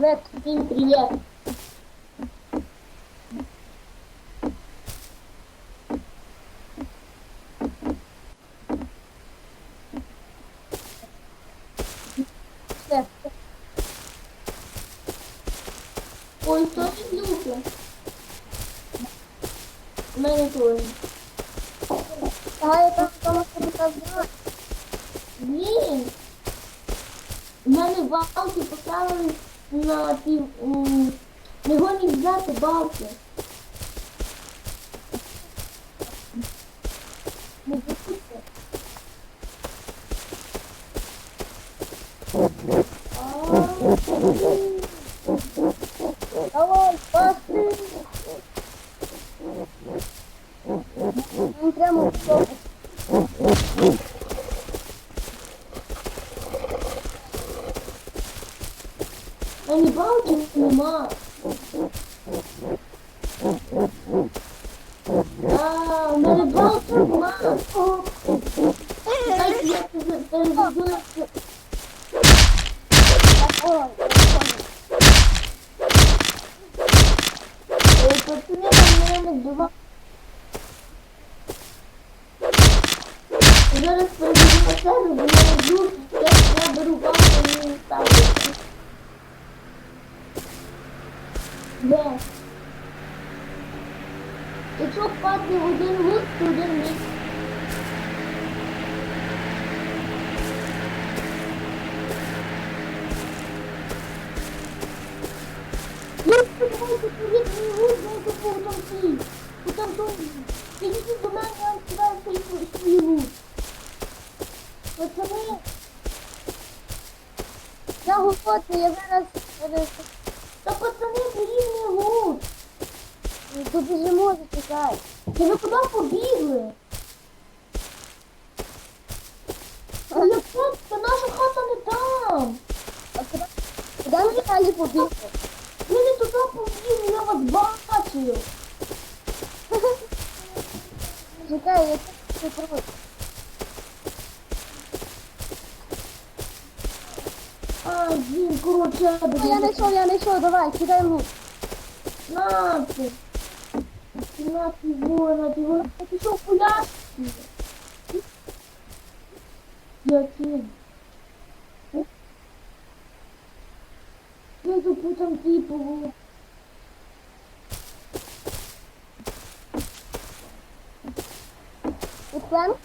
Привет. Всім привіт. Все. Ой, хто тут люки? У мене теж. Давай я там тому тобі казала. Блін. У мене балки поставили на тім не гоніть взяти балки. Ну, не запустите. Давай, пас! Зараз переведу на себе, бо я йду, я, я беру балки і не ставлю. Де? Якщо впаде в один лут, то один місць. Пацани, Я голодний, я зараз та пацани, беріть мій лут. побіжимо, зачекай. Та ви куди побігли? Та яка, та наша хата не там. А куди, куди ми далі побігли? Ви не туди побігли, я вас бачу. Чекай, я тут прикрут. А, блін, коротше, я О, Я знайшов, я знайшов, давай, кидай лук. На ти. На ти, вона, ти, вона, ти пішов пуляшки. Які? Я тут там типу. Ben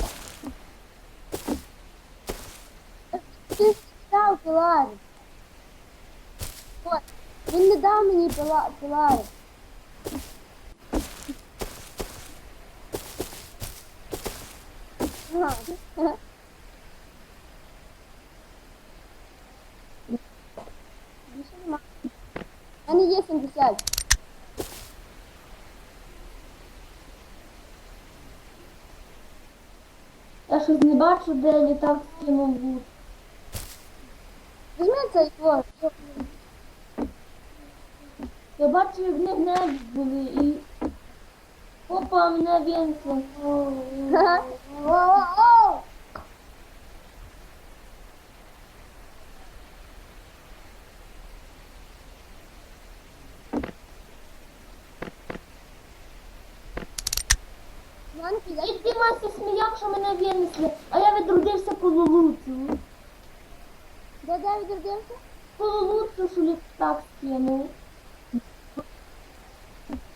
Just down below. What? In the down when you below below. Huh. Any yes and. Я щось не бачу, де літак скинув вуз. Візьми цей твор. щоб- Я бачу, як вони в небі були і... Опа, мене вінце. Ага. О-о-о! Янки, мене винесли, а я відродився по лулуцю. де де відродився? По лулуцю, що літак скинув.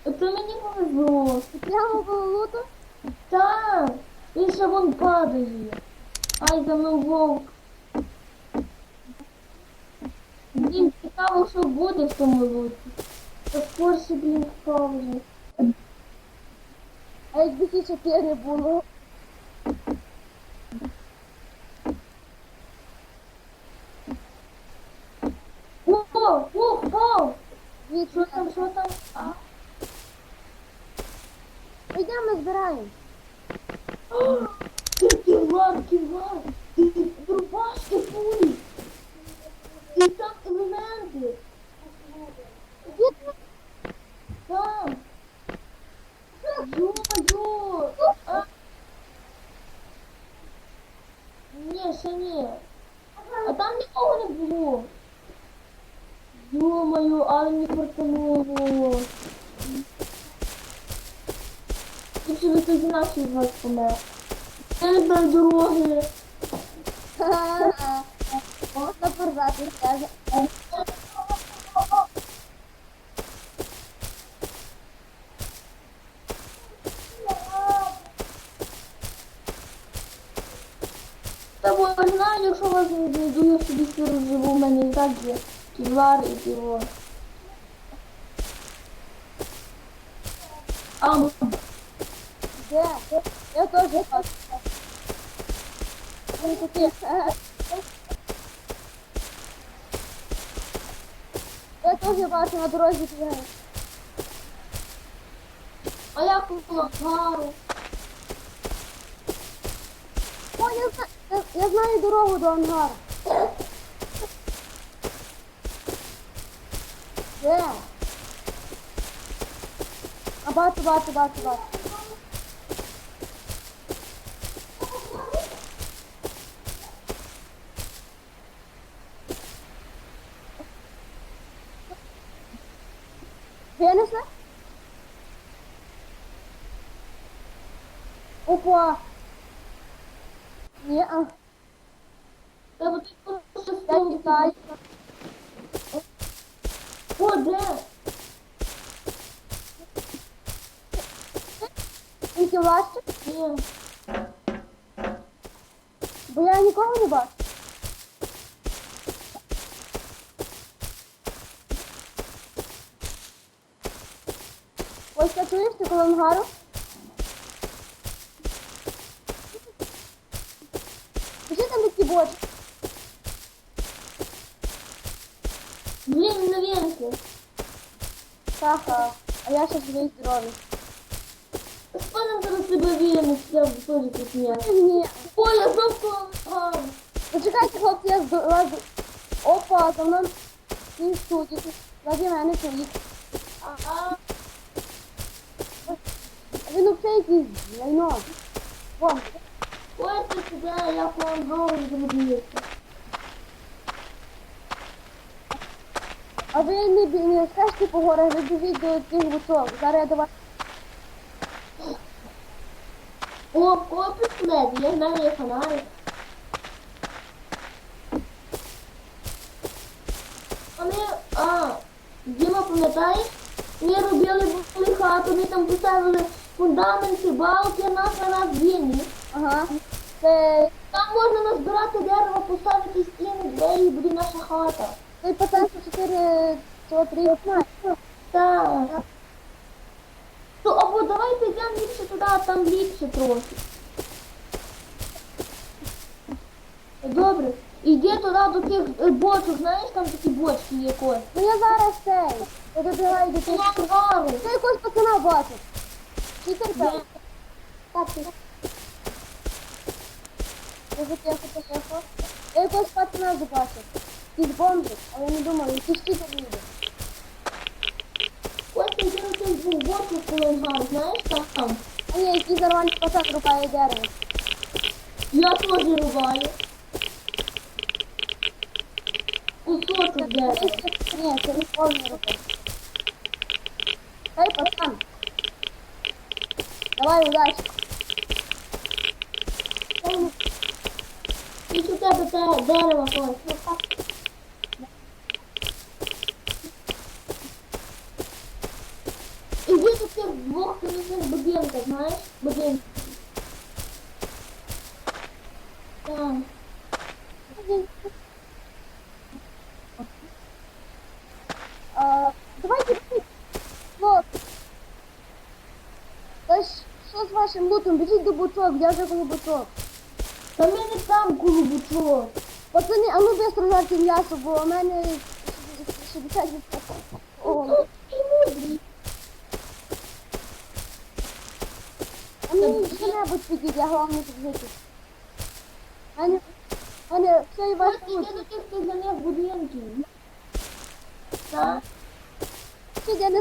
Це мені повезло. Ти прямо було луту? Так, він ще вон падає. Ай, за мною вовк. Блін, цікаво, що буде в тому луці. Та скорше, блін, впав вже. А якби ці чотири було? о, впав! Дві Що там, що там? А? Йдемо збираємо. О, Ти ківар, ківар! Ти рубашки пулі! І там елементи! Звідки? Там! Йо-йо! А? Ні, ще ні. А там нікого не було. Йо-моє, але не фартануло. І ще ви тоді наші з вас помер. Я не знаю дороги. Можна порвати все. Та бо я знаю, якщо вас не знайду, я собі все розживу, в мене і так є ківлар і піво. А, ну, Де? Я теж бачу. Вони такі. е, Я теж бачу на дорозі твоє. а як було гару? О, я, зна- я, я знаю дорогу до ангару. Yeah. Abartı abartı abartı abartı. Deniz ne? Opa. Yeah. Ben bu tuttum. Ben gittim. Я став. тікаю. О, де? Тільки важче, Ні. бо я нікого не бачу. Ось ти чуєш, ти коло ангару? Що там такі бочки? Ха-ха. А я ще живий здоровий. Спанем зараз тебе віємо, я теж тут ні. Ні. О, я знов коло гару. Зачекайте, хлопці, я здоровий. Опа, за мною він судить. Раді мене чоловік. А, Він взагалі якийсь лайно. Вон. ось ти сюди, я коло гару зробився. А ви не, не скажете по горах, ви біжіть до тих буток. Зараз я до вас. О, о, пістолет, я знаю, є фонарик. Ми, а, Діма, пам'ятаєш? Ми робили були хату, ми там поставили фундаменти, балки, нас на нас вільні. Ага. Це Там можна назбирати дерево, поставити стіни, двері, і буде наша хата. той пацан, що 4 цього 3 Так. То або давай підемо ліпше туди, а там ліпше трохи. Добре. Іди туди до тих е, бочок, знаєш, там такі бочки є якось. Ну я зараз цей. Я добігаю до тих. Там гару. Це якогось пацана бачу. Читер Де? так. Так, ти. Дуже тихо, тихо. Я якогось пацана побачив. Якийсь бомжик, але я не думаю, якийсь читер їде. Ось ти йди на тих двох бочок, коли гару, знаєш, там. там. А ні, якийсь зарваний пацан рубає дерево. Я теж рубаю. Кусочок дерева. Ні, це не повний рука. Ей, пацан. Давай, удачі. І у тебе те дерево ось. Знаєш? Будинків. Так. А, давайте. Хлоп. Та ж, що з вашим лутом? Біжіть до я вже коло буток. Та ми не там колобучок. Пацани, а ну быстро жарте м'ясо, бо у мене 60 О, nie być widzieć, ja chyba mnie wrzucił. A nie, a nie, przej was Chodźcie do tych, co nie w budynki. Co? Przyjdę na.